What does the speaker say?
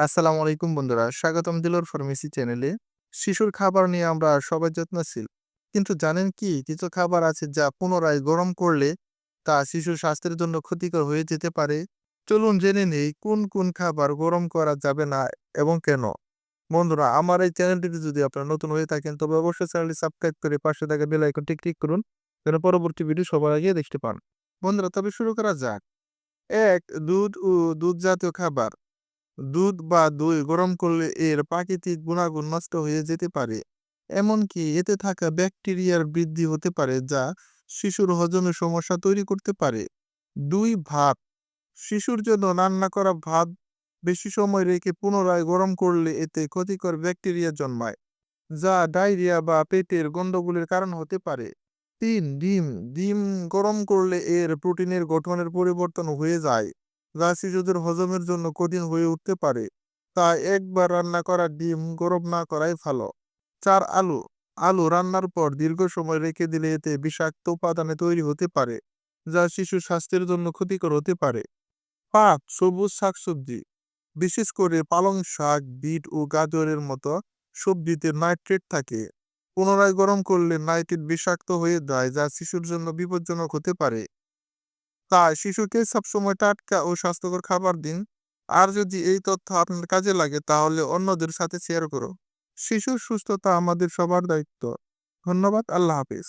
আসসালামু আলাইকুম বন্ধুরা। স্বাগতম দিলোর ফার্মেসি চ্যানেলে। শিশুর খাবার নিয়ে আমরা সবাই যত্নশীল। কিন্তু জানেন কি? কিছু খাবার আছে যা পুনরায় গরম করলে তা শিশুর স্বাস্থ্যের জন্য ক্ষতিকর হয়ে যেতে পারে। চলুন জেনে নেই কোন কোন খাবার গরম করা যাবে না এবং কেন? বন্ধুরা, আমার এই চ্যানেলটিতে যদি আপনারা নতুন হয়ে থাকেন, তবে অবশ্যই চ্যানেলটি সাবস্ক্রাইব করে পাশে থাকা বেল আইকনটি ক্লিক করুন, যেন পরবর্তী ভিডিও সবার আগে দেখতে পান। বন্ধুরা, তবে শুরু করা যাক। এক, দুধ ও দুধ জাতীয় খাবার। দুধ বা দই গরম করলে এর প্রাকৃতিক গুণাগুণ নষ্ট হয়ে যেতে পারে। এমনকি এতে থাকা ব্যাকটেরিয়ার বৃদ্ধি হতে পারে, যা শিশুর হজমের সমস্যা তৈরি করতে পারে। দুই ভাত, শিশুর জন্য রান্না করা ভাত বেশি সময় রেখে পুনরায় গরম করলে এতে ক্ষতিকর ব্যাকটেরিয়া জন্মায়, যা ডায়রিয়া বা পেটের গন্ডগোলের কারণ হতে পারে। তিন, ডিম ডিম গরম করলে এর প্রোটিনের গঠনের পরিবর্তন হয়ে যায়। যা শিশুদের হজমের জন্য কঠিন হয়ে উঠতে পারে, তাই একবার রান্না করা ডিম গরম না করাই ভালো। চার, আলু। আলু রান্নার পর দীর্ঘ সময় রেখে দিলে এতে বিষাক্ত উপাদানে তৈরি হতে পারে, যা শিশুর স্বাস্থ্যের জন্য ক্ষতিকর হতে পারে। পাঁচ, সবুজ শাকসবজি। বিশেষ করে পালং শাক, বিট ও গাজরের মতো সবজিতে নাইট্রেট থাকে। পুনরায় গরম করলে নাইট্রেট বিষাক্ত হয়ে যায়, যা শিশুর জন্য বিপজ্জনক হতে পারে। তাই শিশুকে সবসময় টাটকা ও স্বাস্থ্যকর খাবার দিন। আর যদি এই তথ্য আপনার কাজে লাগে, তাহলে অন্যদের সাথে শেয়ার করো শিশুর সুস্থতা আমাদের সবার দায়িত্ব। ধন্যবাদ, আল্লাহ হাফিজ।